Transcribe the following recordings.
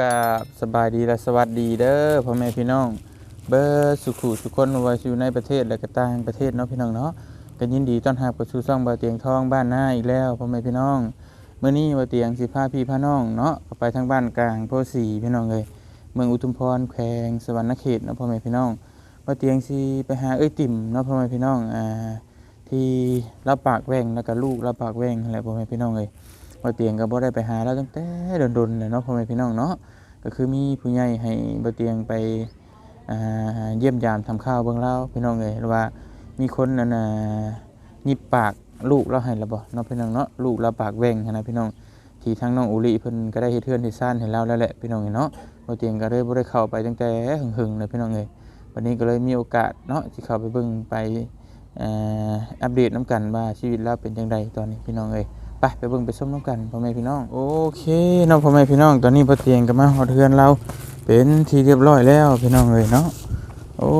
กับสบายดีและสวัสดีเด้อพ่อแม่พี่น้อง เบอร์สุขุสุขคนไว้อยู่ในประเทศและก็ต่างประเทศเนาะพี่น้องเนาะก็ยินดีต้อนรับกับสู่ช่องบ่าเตียงทองบ้านหน้าอีกแล้วพ่อแม่พี่น้องเมื้อนี้บ่าเตียงสิพาพี่พาน้องเนาะไปทางบ้านกลางโพสีพี่น้องเลยเมืองอุทุมพรแขวงสวรรณเขตเนาะพ่อแม่พี่น้องบ่าเตียงสิไปหาเอ้ยติ่มเนาะพ่อแม่พี่น้องอ่าที่รับปากแว่งแล้วก็ลูกรับปากแว่งนั่นแหละพ่อแม่พี่น้องเลยบ่เตียงก็บ่ได้ไปหาแล้วตั้งแต่ดนๆเลยเนาะพ่อแม่พี่น้องเนาะ ก็คือมีผู้ใหญ่ให้บ่เตียงไปเยี่ยมยามทำข้าวเบิ่งเล่าพี่น้องเลยว่ามีคนนั่นน่ะยิบปากลูกเราให้แล้วบ่เนาะพี่น้องเนาะลูกเราปากแหว่งนะพี่น้องที่ทางน้องอุลิเพิ่นก็ได้เฮ็ดเทือนเฮ็ดซ่านให้เราแล้วแหละพี่น้องเนาะบ่เตียงก็เลยบ่ได้เข้าไปตั้งแต่หึงๆเลยพี่น้องเอ้ยวันนี้ก็เลยมีโอกาสเนาะสิเข้าไปเบิ่งไปอัปเดตนํกันว่าชีวิตเราเป็นจังไดตอนนี้พี่น้องเอ้ย ไปไปเบิ่งไปส้มน้ำกันพ่อแม่พี่น้องโอเคน้องพ่อแม่พี่น้องตอนนี้พ่อเตียงก็มาหอดเฮือนเราเป็นที่เรียบร้อยแล้วพี่น้องเลยเนาะโอ้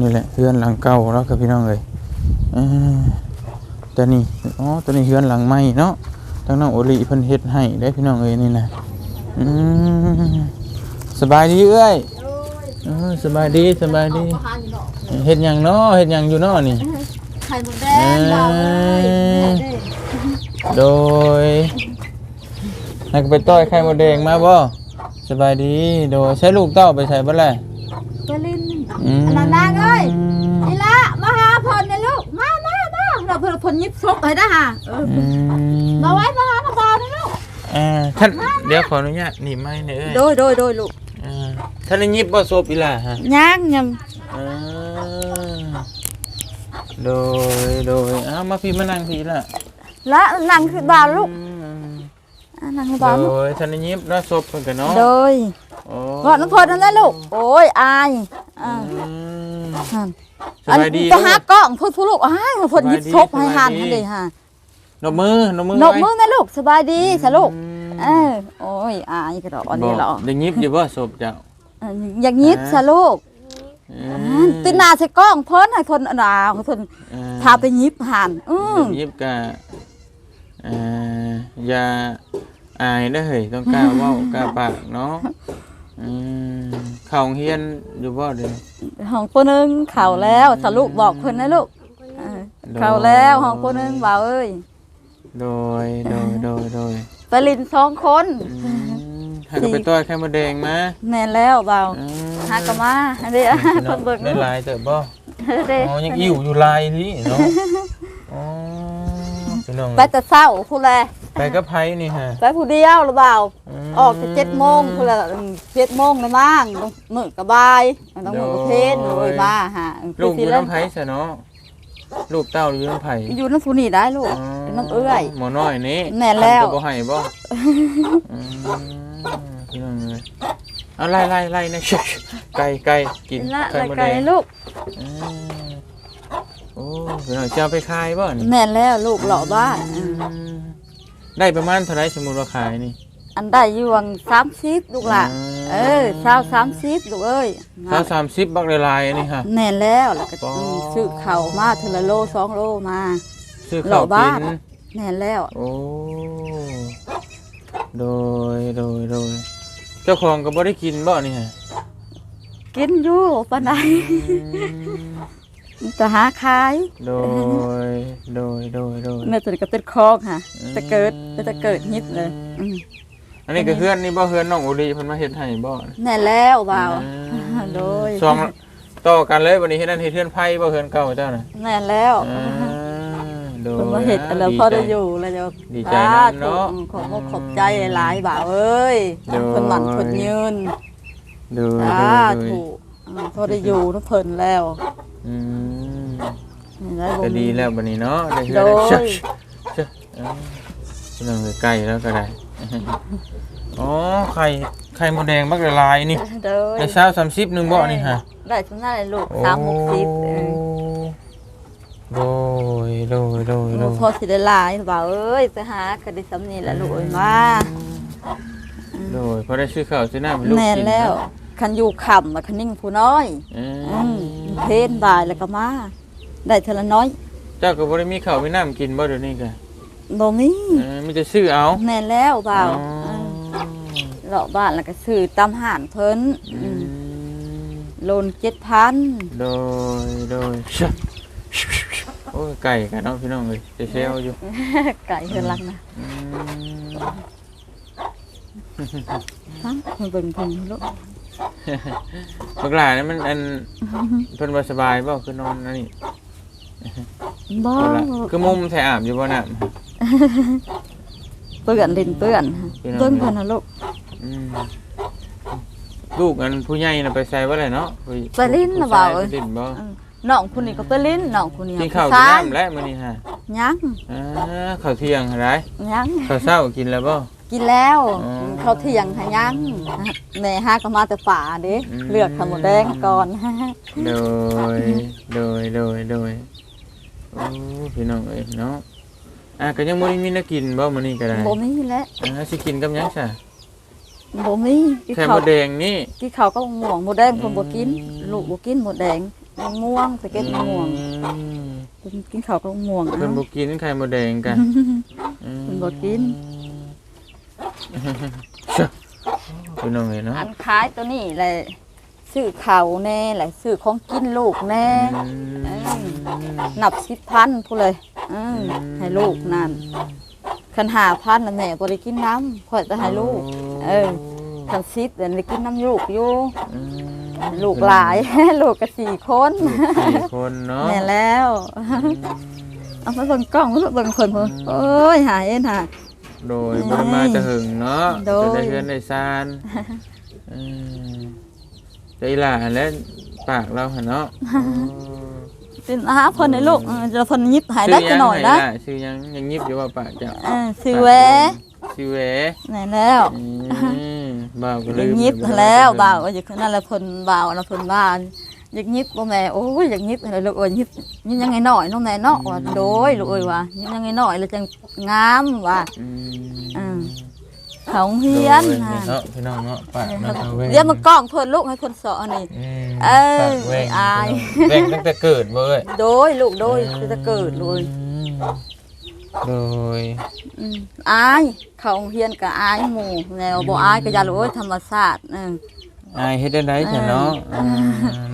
นี่แหละเฮือนหลังเก่าแล้วกับพี่น้องเลยเออตอนนี้อ๋อตอนนี้เฮือนหลังใหม่เนาะทางน้องโอลีเพิ่นเฮ็ดให้ได้พี่น้องเอ้ยนี่นะอืมสบายดีเอ้ยเออสบายดีสบายดีเฮ็ดหยังเนาะเฮ็ดหยังอยู่เนาะนี่ไข่หมดแดงเราเลย โดยนักไปต้อยไข่มดแดงมาบ่สบายดีโดยใช้ลูกเต้าไปใส่บ่แล่ไปลินอืมอันนั้นนางเอ้ยนี่ละมาหาเพนเนี่ยลูกมามามาเราเพิ่นเพนยิบซกให้ได้ฮะเอออืมมาไว้มาหาน้าบอลนี่ลูกอ่าท่านเดี๋ยวขออนุญาตหนีบไม้หน่อยเอ้ยโดยโดยโดยลูกอ่าท่านได้ยิบบ่ศพอีหล่ะฮะย่างยังอ่าโดย โดยอ้าวมาพี่มานั่งพี่ล่ะ ละนางคือบาวลูกอืมอะนางคือบาวโดลูกยท่านได้ยิบเนาะศพเพิ่นก็เนาะโดยโอ้กอดน้ำเพนนั่นแหละลูกโอ้ยอายอ่าอืมหั่นสบายดีจะลูหากกล้องพูดพูดลูกอ้ายเพนยิบซกให้หันให้เลยฮะนบมือนบมือนนกมือนะลูกสบายดีสะลูกอืมเออโอ้ยอายกระดอกอันนี้เหรอบ่ได้ยิบอยู่บ่ศพเจ้าเอออย่างนี้สะลูกตีหนาใส่กล้องเพิ่นให้ทนหนาวทนเอ่อพาไปยิบหันอือยิบกะเอ่ออย่าอายได้อเฮ้ยต้องกล้าเว้ากล้าปากเนาะอืมเข้าโรงเฮียนอยู่บ่เด้อ ห้องคนนึงเข่าแล้วสะลูกบอกเพิ่นนะลูกเออเข่าแล้วห้องคนนึงบ่าวเอ้ยโดยโดยโดยโดยไปลินสองคนอืมให้ก็ไปต้อยไข่มดแดงมาแม่นแล้วบ่าวอืมหากะมาอันนี้เพิ่นเบิ่งได้หลายเติบบ่ เด้ อ๋อ ยังอิ่วอยู่ลายนี่เนาะ อ๋อ พี่น้องไปแต่เช้าผู้แลไปกับไผนี่ฮะไปผู้เดียวหรือเปล่ามออกแต่เจ็ดโมงผู้ละเจ็ดโมงเลยมั่งมื้อกะบายต้องมื้อกะเพนเลยมาหาลูกอสิยู่เล่นน้ำไผซะเนาะลูกเต้าอยู่น้ำไผอยู่น้ำผู้นี่ได้ลูกอยู่น้ำเอื้อยหมอน้อยนี่แม่นแล้วทำก็บ่ให้บ่อืมพี่น้องเอ้ยเอาไล่ไล่ไล่นะชิไก่ไก่กินละไข่ละมดไก่แดงลูกอืม โอ้พี่น้องจะเอาไปขายบ่นี่แม่นแล้วลูกหล่อบ้านอืมอืมได้ประมาณเท่าไหรสมมุติว่าขายนี่ อันได้อยู่วังสามสิบลูกหล่ะอืมเออสาวสามสิบลูกเอ้ยถ้าสามสิบบักลายๆอันนี้ค่ะแน่นแล้วแล้วก็ปออื มซื้อเข่าวมาเทละโลสองโลมา ซื้อข้าวเหล่าบ้ากินนแน่นแล้วโอ้ โดย โดย โดย เจ้าของก็บ่ได้กินบ่นี่ฮะกินอยู่ปานใดอืม จะหาขายโดยโดยโดยโดยแม่ตัวนี้ก็ติดคอกค่ะจะเกิดจะเกิดฮิตเลยอืมอันนี้ก็เฮือนนี่บ่เฮือนน้องอุลีเพิ่นมาเฮ็ดให้บ่แน่นแล้วบ่าวอืมโดยสองต่อกันเลยวันนี้เฮ็ดนั่นเฮ็ดเฮือนไผ่บ่เฮือนเก่าเจ้าน่ะแน่นแล้วอ่าโดยเพิ่นมาเห็ดแล้วพอได้อยู่แล้วเดี๋ยวดีใจนำเนาะขอบคุณขอบใจหลายบ่าวเอ้ยโดยเพิ่นหมันเพิ่นยืนโดยสาโดยโดยธุอ่าพอได้อยู่น้ำเพิ่นแล้วอืมนี่ ได้บ่ก็มีดีแล้วบัดนี้เนาะได้เฮือนโดยได้ชักชักอ่าพี่น้องใกล้แล้วก็ได้ อ๋อไข่ไข่มดแดงบักละลายนี่เด้อไอ้เช้าสามสิบหนึ่งบ่นี่ฮะ ได้ทุกหน้าเลยลูกสามหกสิบเออโดยโดยโดยโดยพอสิได้หลายบ่าวเอ้ยไปหาก็ได้สำนี่แหละลูกเอ้ยมาโดยพอได้ชื่อข้าวชื่อหน้าเป็นลูกแน่นกินแล้วเนาะคันอยู่ค่ำแล้วคันนิ่งผู้น้อยเอออืมเพนบ่ายแล้วก็มา ได้เทอละน้อยเจ้าก็บ่ได้มีข้าวมีน้ำกินบ่เดี๋ยวนี้ก็บ่มีเออมีแต่ซื้อเอาแน่นแล้วบ่าวอ๋อเออเลาะบ้านแล้วก็ซื้อตามห้านเพิ่นอือืมมโลนเจ็ดพันโดยโดยชะโอ้ยไก่กันเนาะพี่น้องเลยจะเซลอยู่ไก่เพิ่นรักนะอืมทั้งเพิ่นเบิ่งเพิ่นลูกบักหลานี่มันอันเพิ่นบ่สบายบ่คือนอนอันนี่ บ่คือมุมแถอาบอยู่บ่น่ะ เปื้อนดินเปื้อนพี่น้องเบิ่งเพิ่นนะลูกอืมลูกอันผู้ใหญ่น่ะไปใส่บ่ได้เนาะไปลิ้นน่ะเบาไปเอ้ยลิ้นบ่อืมน้องผู้นี้ก็ไปลิ้นน้องผู้นี้กินข้าวผู้กินชายน้ำแล้วมื้อนี้ฮะยังอ่าข้าวเที่ยงหั่นได้ยัง ข้าวเช้ากินแล้วบ่ กินแล้วอ๋อเขาวเที่ยงหายังแม่หาก็มาแต่ป่าเด้อืม เลือกขาวหมูแดงก่อน โดยโดยโดยโดย โอ้พี่น้องเอ้ยเนาะอะก็ยังบ่ได้มีแนักกินบ่มื้อนี้ก็ได้บ่มีแล้วอ่าสิกินกับหยังซะบ่มีกินไข่ข้ามวดแดงนี่ กินข้าวก็ม่วงหมูแดงเพิ่นบ่กิน อืม ลูกบ่กินหมูแดงมันม่วงไปเก็บมะม่วงอืมเพิ่นกินข้าวก็ม่วงเพิ่นเอาบ่กินไข่มดแดงกันอืมเพิ่นบ่กินเชื่อพี่น้องเอ้ยเนาะอันขายตัวนี้แหละ ซื้อข้าวแน่แหละซื้อของกินลูกแน่อืมนับ10,000พู้นเลยอืมให้ลูกนั่นคัน5,000น่ะแม่บ่ได้กินน้ำข่อยจะให้ลูก เออคัน10เดี๋ยวได้กินน้ำลูกอยู่ อืมลูกหลาย ลูกก็สี่คนลูกสี่คนเนาะแน่แล้ว เอาไปเบิ่งกล้องมาเบิ่งคนเพิ่นโอ้ยหายเอ็นหา โดยบ่ได้มาจะหึงเนาะโดย จะได้เฮือนได้ซานอืม ใจหลานและปากเราหั่นเนาะเป็นอาเพิ่นให้ลูกเออจะเพิ่นยิบหายได้จะหน่อยนะชื่อยังยังยิบอยู่ว่าปากเจ้าเออสิแหวชื่อแหวแน่แล้วอืมบ่าวก็เลอยยากยิบแล้วบ่าวอยากนั่นแหละเพิ่นบ่าวนะเพิ่นว่าอยากยิบบ่แม่โอ้ยอยากยิบอะไรลูกเอ้ยยิบยิบยังไงหน่อยน้องแม่เนาะว่าโดยลูกเอ้ยว่ายิบยังไงหน่อยแล้วจังงามว่าอืม อืม เขาเฮียนโดน่ะเนาะพี่น้องเนาะปากเนาะแหวเดี๋ยวมันกล้องเพิ่นลูกให้เพิ่นสอนนี่มเอ้ยปากแหวงอายแหวงตั้งแต่เกิดบ่เอ้ยโดยลูกโดยคือจะเกิดเลยโดยอืมอายเขาเฮียนกับอายหมู่แนวบ่อายก็อย่ารู้ว่าธรรมศาสตร์เออ อายเฮ็ดได้ไดจ้ะเนาะอ่า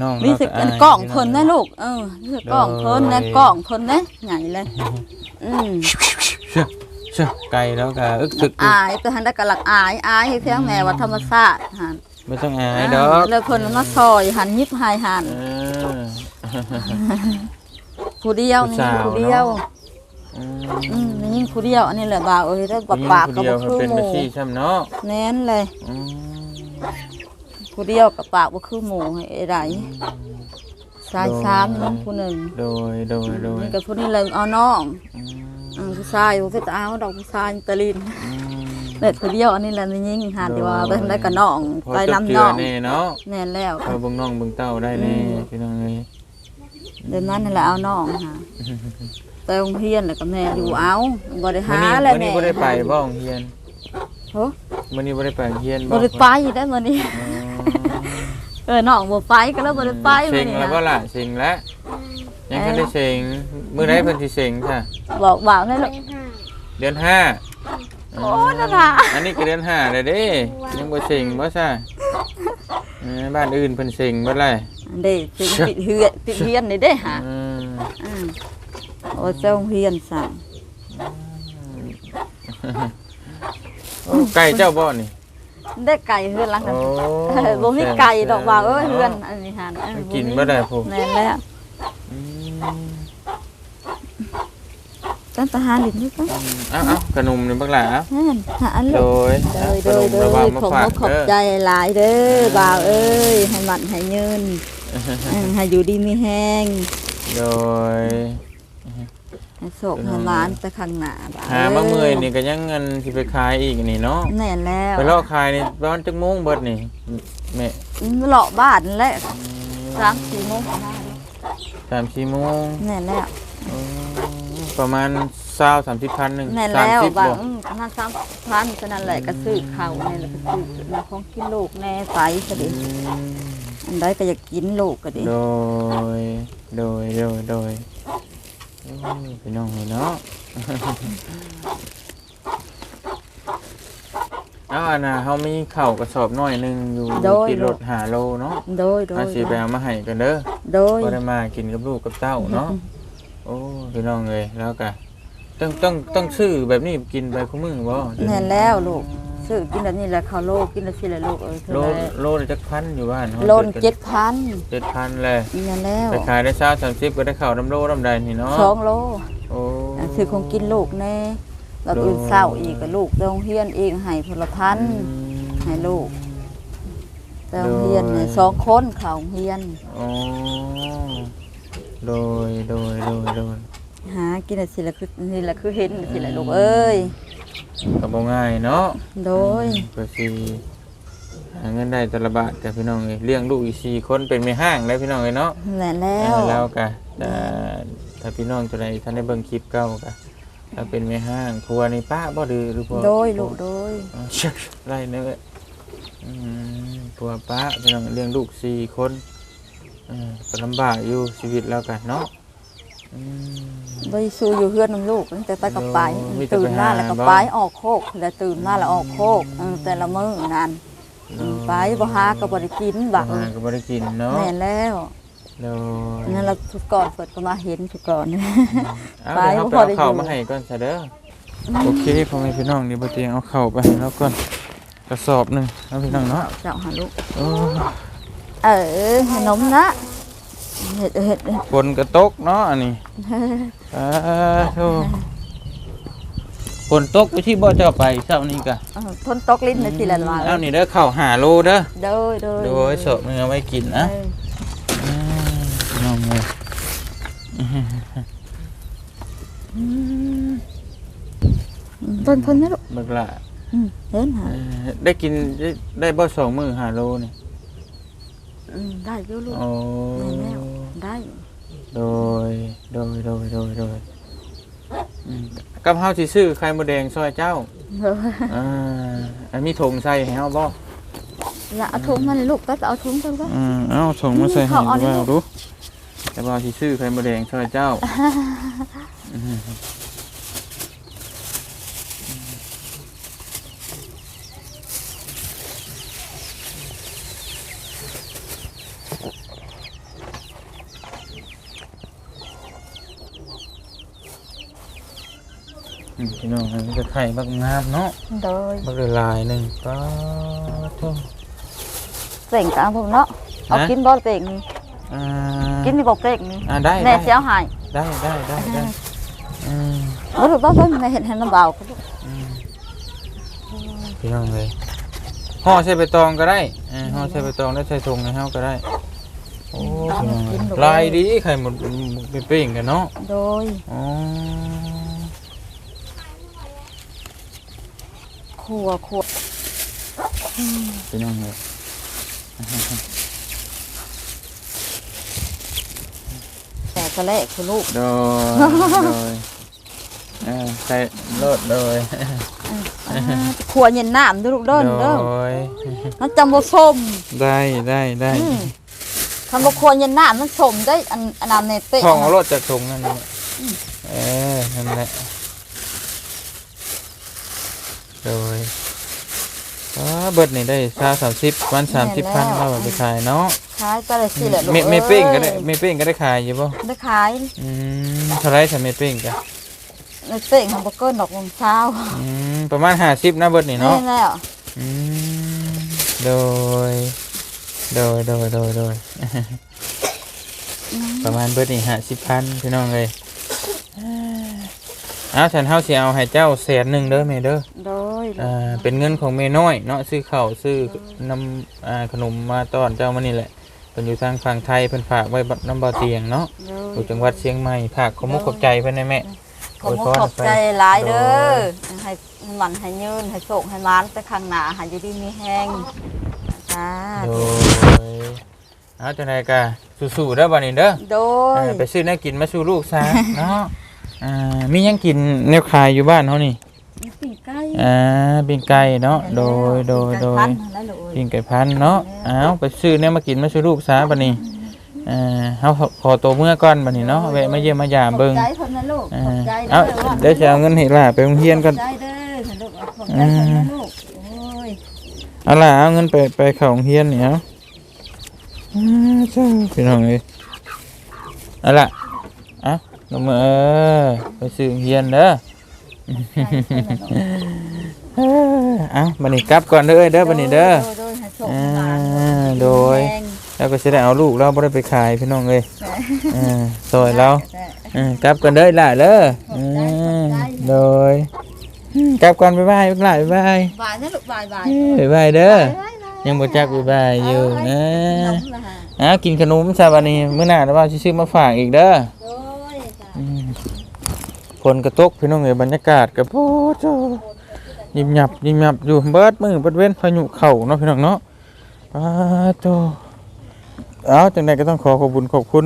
น้องมีเราสิอายกล้องเพิ่นนะลูก เออมีสิกล้องเพิ่นนะโดยกล้องเพิ่นนะใหญ่เลย อืมเชื่อเชื่อไกลแล้วก็อึกทึกอยู่อายไปหันได้กะหลักอายอายให้เพียงแม่ว่าธรรมศาสตร์หันไม่ต้องอายดอกแล้วเพิ่นมาซอยหันยิบหายหันเออผู้เดียวนี่ผู้สาวผู้เดียวอืมอืมนี่ยิ่งผู้เดียวอันนี้แหละบ่าวเอ้ยได้ปากปากผู้ก็เดียบ่วคือเป็นหแม่มู่ชีช้ำเนาะแน่นเลยอืมผู้เดียวกับปากบ่คือหมู่ให้ไอ้ไรสายสามนี่มันผู้หนึ่งโดยโดยโดยนี่ก็ผู้นี้เลยเอาน้อง อืมอืมผู้ชายบ่คือตาเอาดอกผู้ชายตะลินอืมเด็ดผู้เดียวอันนี้แหละนี่ยิงหาที่ว่าไปทำได้กับน้องพอไปจับนำเจืน้องแน่เนาะแน่นแล้ว พอเบิ่งน้องเบิ่งเต้าได้แน่พี่น้องเอ้ยเดี๋ยวนั้นนี่แหละเอาน้องหาไปโรงเรียนแล้วก็แม่อยู่เอาบ่ได้มื้อหานี้แล้วมื้อนี้แม่บ่ได้ไปบ่โรงเรียนโอ้มื้อนี้บ่ได้ไปโรงเรียนบ่ได้ไปได้มื้อนี้อ๋อเออน้องบ่ไปก็แล้วบ่ได้ไปเซ็มื้องนี้แล้วบ่นะล่ะเซ็งแล้ว ยังบ่ได้เซ็งมื้อใดเพิ่นสิเซ็งค่ะ บอกบ่าวนั่นแหละเดือนห้าโอ้นั่นน่ะอันนี้ก็เดือนห้าเลยเด้ ยังบ่เซ็งบ่ซ่าเออบ้านอื่นเพิ่นเซ็งเบิดเลยเด้ปิดปิดเฮือนปิดเรียนนี่เด้หาอืมอืมโอ้เจ้าโรงเรียนสั่งโอ้ไก่เจ้าบ่นี่ ได้ไก่เฮือนหลังโอ้นั้นเออบ่มีไก่ดอกบ่าวเอ้ยเฮือนอันนี้หั่นเออมันบ่กินมีบ่ได้ผม แม่นแล้ว อืม ตั้งทหารลิ้นอยู่ปะเอ้าเอ้าขนมนี่บักหล่ะนั่นหาอันโดลูกยโดอะยขโดนยมโดระยวังมาผมฝากขอบเด้อใจหลายเด้อบ่าวเอ้ยให้มันให้ยืนเออให้อยู่ดีมีแห้งโดย ให้โศกให้หมานไปข้างหน้าบ่าวหามาเมื่อยนี่ก็ยังเงินสิไปขายอีกนี่เนาะแน่นแล้วไปลอกขายนี่ประมาณจักโมงเบิดนี่แม่เลาะบ้านแหละสามสี่โมงได้ สามสี่โมงแน่นแล้วอืมประมาณเศร้าสามสิบพันหนึ่งแน่นสามแล้วสิบบ่าบ่วอืมขนาดสามพันขนาดแหละก็ซื้อข้าวแน่แล้วก็ซื้อมาของกินลูกแน่ไปก็ดิอืมอันใดก็อยากกินลูกก็ดิโดย โดย โดย โดยโอ้ยพี่น้องเนาะ เอาอันน่ะเฮามีข้าวกระสอบน้อยหนึงอยู่โดย ติดรถหาโลเนาะโดยโดยเอาสิไปเอามาให้กันเด้อโดยบ่ได้มากินกับลูกกับเต้าเนาะโอ้พี่น้องเอ้ยแล้วก็ต้องต้องต้องซื้อแบบนี้กินไปคุมื้อบ่แน่นแล้วลูกซื้อกินแบบนี้แหละข้าวโลกินแล้วสิแหละลูกเอ้ยโลเท่าไหร่โลละจักพันอยู่บ้านเฮาโลนเจ็ดพัน7,000เลยแน่นแล้วไปขายได้เช้า30ก็ได้ข้าวน้ำโลน้ำใดนี่เนาะสองโลโอ้อันซื้อของกินลูกแน่ แล้วอื่นเศร้าอีกกับลูกโรงเรียนเองให้พลพันอืมให้ลูกแต่โรงเรียนเนี่ยสองคนเขาโรงเรียนโอ้โดยโดยโดยโดยหากินอะไรสิละคือนี่แหละคือเห็นสิละลูกเอ้ยก็บ่ง่ายเนาะโดยก็สิหาเงินได้แต่ละบาทแต่พี่น้องเอ้ยเลี้ยงลูกอีก4คนเป็นแม่ห้างได้พี่น้องเอ้ยเนาะแน่นแล้วเออแล้วก็แต่ถ้าพี่น้องจะได้ท่านได้เบิ่งคลิปเก่าก็ ถ้าเป็นแม่ห้างครัวในป้าบ่ดื้อหรือพวกโดยลูกโดยอ๋อเชิกไรเนื้อะอืมครัวป้าพี่น้องเลี้ยงลูกสี่คนเออก็ลำบากอยู่ชีวิตแล้วกันเนาะอืม ไปสู้อยู่เฮือนน้ำลูกตั้งแต่ไปกับไปโอ้มีแต่ตื่นมาไปหาแล้วก็บ่ไปออกโคกแล้วตื่นมาแล้วออกโคกเออแต่ละมื้อนั่นไปบ่หาก็บ่ได้กินบักอาหารก็บ่ได้กินเนาะแน่นแล้ว โดยนั่นเราทุกก่อนเปิดก็มาเห็นทุกก่อน เอาไปเดี๋ยวบ่เราพไปอได้เอาข้าวอยู่มาให้ก่อนซะเด้ออโอเคพ่อแม่พี่น้องนี่บ่เตียงเอาข้าวไปให้แล้วก่อนกระสอบหนึงเอาพี่น้องเนาะเจ้าหาลูกโอ้เออขนมนะเห็ดเห็ดเห็ดฝนกระตกเนาะอันนี้อ่าโธ่ฝนตกไปที่บ่เจ้าไปเช้านี้กะเออทนตกลิ้นนะสิละมาเอานี่เด้อข้าวหาโลเด้อ โดยโดยโดยสดมือเอาไว้กินนะ เอออืมน้องเลย ต้นทนนะลูกบักละอืมเห็นหาเอ่อได้กินได้ได้บ่สองมือหาโลนี่อืมได้อยู่ลูก โอ้ได้แล้ว ได้โดยโดยโดยโดยโดยอืมกับเฮาสิซื้อไข่มดแดงซอยเจ้าเอออ่าอันมีถุงใส่ให้เฮาบ่อย่าเอาถุงมาเลยลูกก็เอาถุงกันก็ อืมเอ้าส่งมาใส่ให้เขาเอาดิว่าดู แต่ว่าสิซื้อไข่มดแดงซอยเจ้าอืมพี่น้องอันนี้จะไข่บักงามเนาะโดยบักละลายหนึ่งก็โทษเต่งกลางผมเนาะเอาฮะกินบอลเต่งนี่ อ่ากินนี่บอกเต่งนี่อ่าได้แน่ได้เสียวหายได้ได้ได้ได้อืมบ่ถูกต้องเพิ่นในเห็นเห็นลำบากก็ลูกอืมพี่น้องเลยห่อใส่ใบตองก็ได้เออห่อใส่ใบตองแล้วใส่ถุงในเฮาก็ได้โอ้พี่น้องเอ้ยลายดีไข่หมดไปเป้งกันเนาะโดยอ๋อครัวครัวพี่น้องเลย แต่ก็แลกคือลูกโดยโดยเออใส่โลดโดยครัวเย็นน้ำเด้อลูกเด้อเด้อโดยมันจำบ่ส้มได้ได้ได้อืมคำว่าครัวเย็นน้ำมันส้มได้อันอันนั้นในเตะของเอารถจากถุงนั่นแหละเออนั่นแหละโดยอ๋อเบิดนี่ได้ซาสามสิบวันสามสิบพันเราเอาไปขายเนาะ ขายไปเลยสิแหละลูกไม่ไม่เป้งก็ได้อ้ยไม่เป้งก็ได้ขายอยู่ป่ะได้ขายอืมเท่าไรถ้าไม่เป้งกันในเตะของบ่เกินดอกวงเช้าอืมประมาณห้าสิบนะเบิดนี่เนาะแม่แล้วอืมโดยโดยโดยโดยโดยประมาณเบิดนี่ห้าสิบพันพี่น้องเลยอ้าวฉันเฮาสิเอาให้เจ้าแสนหนึ่งเด้อแม่เด้อโดยอ่าเป็นเงินของแม่น้อยเนาะซื้อข้าวซื้อนำอ่าขนมมาต้อนเจ้ามานี่แหละเพิ่นอยู่ทางฝั่งไทยเพิ่นฝากไว้น้ำบ่อเตียงเนาะโดอยู่จังหวัดเชียงใหม่ฝากขอมุกขอบใจเพิ่นได้แม่ขอบคุณขอบใจหลายเด้อให้มันให้ยืนให้โชคให้มานไปข้างหน้าให้อยู่ดีมีแห้งจ้าโดยเอาจังไดกะสู้ๆเด้อบัดนี้เด้อโดเอยอไปซื้อแนวกินมาสู่ลูกซะเนาะอ่ามีหยังกินแนวขายอยู่บ้านเฮานี่ปีกไก่ อ่าปิ้งไก่เนาะโดยโดยโดยปีกไก่พันธุ์นั่นแหละลูกปิ้งไก่พันธุ์เนาะอ้าวไปซื้อแนวมากินมาสู่ลูกซะบัดนี้อ่าเฮาขอตัวเมื่อก่อนบัดนี้เนาะแวะมาเยี่ยมมายามเบิ่งขอบใจเพิ่นนะลูกอ่าขอบใจเอาด้อว่าเดี๋ยวจะเอาเงินให้ล่ะไปโรงเรียนก่อนขอบใจเด้อฉันลูกขอบใจเพิ่นนะลูกโอ้ยเอาล่ะเอาเงินไปไปเข้าโรงเรียนนี่เอาอ้าเจ้าพี่น้องเอ้ยเอาล่ะเอาลงมาเออไปซื้อโรงเรียนเด้อ เออเอาบัดนี้กลับก่อนเด้อเด้อบัดนี้เด้อโดยให้โชคอ่าโดย แล้วก็สิได้เอาลูกเราบ่ได้ไปขายพี่น้องเอ้ยเออซอยเราเออกลับก่อนเด้อล่ะเด้ออืมโดยกลับก่อนบ๊ายบายบ๊ายบายบ๊ายบายบายนะลูกบายบายบ๊ายบายเด้อยังบ่จักบ๊ายบายอยู่นะอะกินขนมซะบัดนี้มื้อหน้าแล้วว่าสิซื้อมาฝากอีกเด้อโดย ฝนกระตกพี่น้องเอ้ยบรรยากาศก็โอ้โจยิบหยับยิบหยับอยู่เบิดมือเบิดเว้นพายุเข้าเนาะพี่น้องเนาะอ้าโตเอาจังใดก็ต้องขอขอบคุญขอบคุณ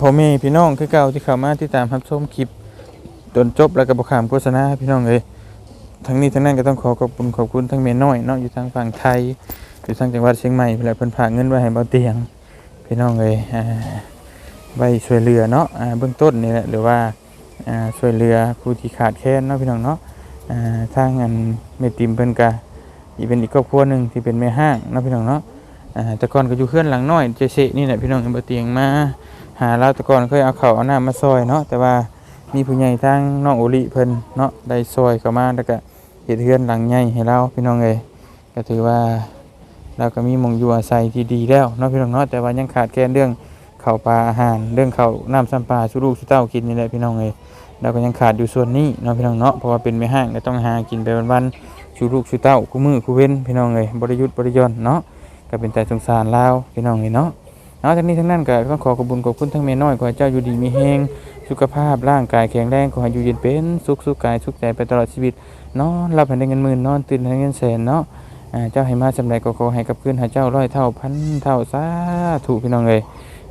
พ่อแม่พี่น้องคือเก่าที่เข้ามาที่ตามรับชมคลิปจนจบแล้วก็บ่ขามโฆษณาพี่น้องเอ้ยทั้งนี้ทั้งนั้นก็ต้องขอขอบคุณขอบคุณทั้งแม่น้อยเนาะอยู่ทางฝั่งไทยอยู่ทางจังหวัดเชียงใหม่เพิ่นแหละเพิ่นฝากเงินไว้ให้เบาเตียงพี่น้องเอ้ยอ่าไว้ช่วยเหลือเนาะอ่าเบื้องต้นนี่แหละหรือว่า ช่วยเหลือผู้ที่ขาดแคลนเนาะพี่น้องเนาะทางอันเมติมเพิ่นก็อีเป็นอีกครอบครัวหนึ่งที่เป็นแม่ห้างเนาะพี่น้องเนาะต่ก่อนก็อยู่เพื่อนหลังน้อยเจเซนี่แหละพี่น้องเอาบ่เตียงมาหาเราต่ก่อนเคยเอาเข้าเอาหน้ำมาซอยเนาะแต่ว่ามีผู้ใหญ่ทางน้องโอลิเพิ่นเนาะได้ซอยเข้ามาแล้วก็เฮ็ดเฮือนหลังใหญ่ให้เราพี่น้องเอ้ยก็ถือว่าเราก็มีมงอยู่อาศัยที่ดีแล้วเนาะพี่น้องเนาะแต่ว่ายังขาดแคลนเรื่อง ข้าวปลาอาหารเรื่องข้าวน้ำซ้ำปลาชูลูกชูเต้ากินนี่แหละพี่น้องเอ้ยเราก็ยังขาดอยู่ส่วนนี้เนาะพี่น้องเนาะเพราะว่าเป็นแม่ห้างก็ต้องหากินไปวันๆชูลูกชูเต้าคู่มือคู่เว้นพี่น้องเอ้ยบริยุทธ์บริยนเนาะก็เป็นแต่สงสารลาวพี่น้องเอ้ยเนาะเอาทั้งนี้ทั้งนั้นก็ต้องขอขอบคุญขอบคุณทั้งแม่น้อยขอให้เจ้าอยู่ดีมีแฮงสุขภาพร่างกายแข็งแรงขอให้อยู่เย็นเป็นสุขสุขกายสุขใจไปตลอดชีวิตนอนรับให้ได้เงินหมื่นนอนตื่นให้ได้เงินแสนเนาะเจ้าให้มาสำใดก็ขอให้กับคืนห้เจ้าร้อยเท่าพันเท่าสาธุพี่น้องเอ้ย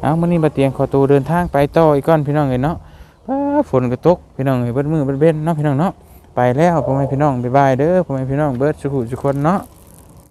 เอามื่อนี้บาเตียงขอตัวเดินทางไปต่ออีกก้อนพี่น้องเลยเนาะฝนก็ตกพี่น้องเลยเบิดมือเบิดเบ็นเนาะพี่น้องเนาะไปแล้วพ่อแม่พี่น้องบ๊ายบายเด้อพ่อแม่พี่น้องเบิดสุขุสุขคนเนาะ